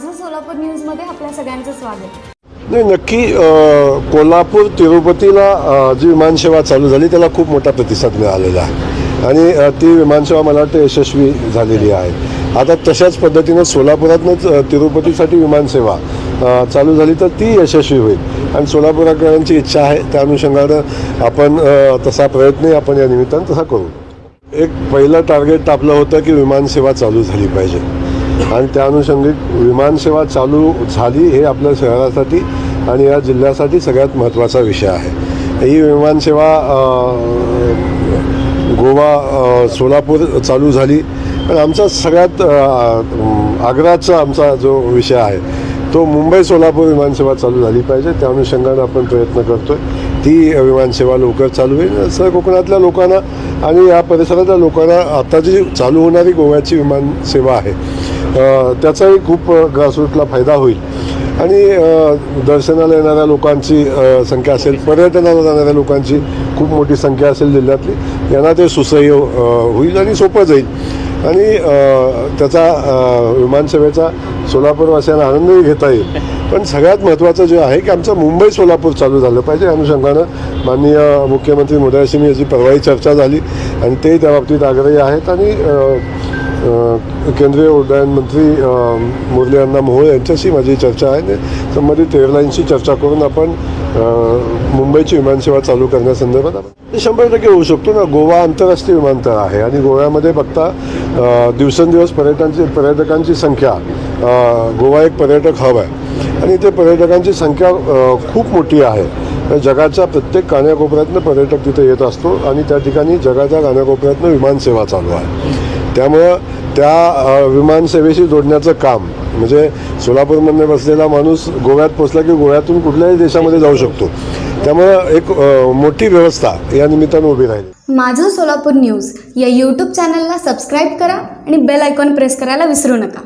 माझं सोलापूर न्यूजमध्ये आपल्या सगळ्यांचं स्वागत. नाही नक्की कोल्हापूर तिरुपतीला जी विमानसेवा चालू झाली त्याला खूप मोठा प्रतिसाद मिळालेला आहे. आणि ती विमानसेवा मला वाटतं यशस्वी झालेली आहे. आता तशाच पद्धतीनं सोलापुरातनंच तिरुपतीसाठी विमानसेवा चालू झाली तर ती यशस्वी होईल. आणि सोलापूरकरांची इच्छा आहे त्या अनुषंगानं आपण तसा प्रयत्नही आपण या निमित्तानं तसा करू. एक पहिलं टार्गेट आपलं होतं की विमानसेवा चालू झाली पाहिजे. आणि त्या अनुषंगिक विमानसेवा चालू झाली हे आपल्या शहरासाठी आणि या जिल्ह्यासाठी सगळ्यात महत्त्वाचा विषय आहे. ही विमानसेवा गोवा सोलापूर चालू झाली. पण आमचा सगळ्यात आग्राचा आग्रहाचा आमचा जो विषय आहे तो मुंबई सोलापूर विमानसेवा चालू झाली पाहिजे. त्या अनुषंगानं आपण प्रयत्न करतोय. ती विमानसेवा लवकर चालू होईल. असं कोकणातल्या लोकांना आणि या परिसरातल्या लोकांना आता जी चालू होणारी गोव्याची विमानसेवा आहे. त्याचाही खूप ग्रासरूटला फायदा होईल. आणि दर्शनाला येणाऱ्या लोकांची संख्या असेल पर्यटनाला जाणाऱ्या लोकांची खूप मोठी संख्या असेल जिल्ह्यातली यांना ते सुसह्य होईल आणि सोपं जाईल. आणि त्याचा विमानसेवेचा सोलापूरवासियांना आनंदही घेता येईल. पण सगळ्यात महत्त्वाचं जे आहे की आमचं मुंबई सोलापूर चालू झालं पाहिजे. अनुषंगानं माननीय मुख्यमंत्री मोदयांशी याची परवाही चर्चा झाली आणि तेही त्या बाबतीत आग्रही आहेत. आणि केंद्रीय उड्डयन मंत्री मुरली अण्णा मोहोळ यांच्याशी माझी चर्चा आहे. तर संबंधित एअरलाईन्सशी चर्चा करून आपण मुंबईची विमानसेवा चालू करण्यासंदर्भात आपण शंभर टक्के होऊ शकतो ना. गोवा आंतरराष्ट्रीय विमानतळ आहे आणि गोव्यामध्ये बघता दिवसेंदिवस पर्यटकांची पर्यटकांची संख्या गोवा एक पर्यटक हब आहे. आणि इथे पर्यटकांची संख्या खूप मोठी आहे. जगाच्या प्रत्येक कान्याकोपऱ्यातनं पर्यटक तिथे येत असतो आणि त्या ठिकाणी जगाच्या कान्याकोपऱ्यातनं विमानसेवा चालू आहे. त्यामुळं त्या विमानसेवेशी जोडण्याचं काम म्हणजे सोलापूरमध्ये बसलेला माणूस गोव्यात पोचला की गोव्यातून कुठल्याही देशामध्ये जाऊ शकतो. त्यामुळं एक मोठी व्यवस्था या निमित्तानं उभी राहिली. माझं सोलापूर न्यूज या यूट्यूब चॅनलला सबस्क्राईब करा आणि बेल आयकॉन प्रेस करायला विसरू नका.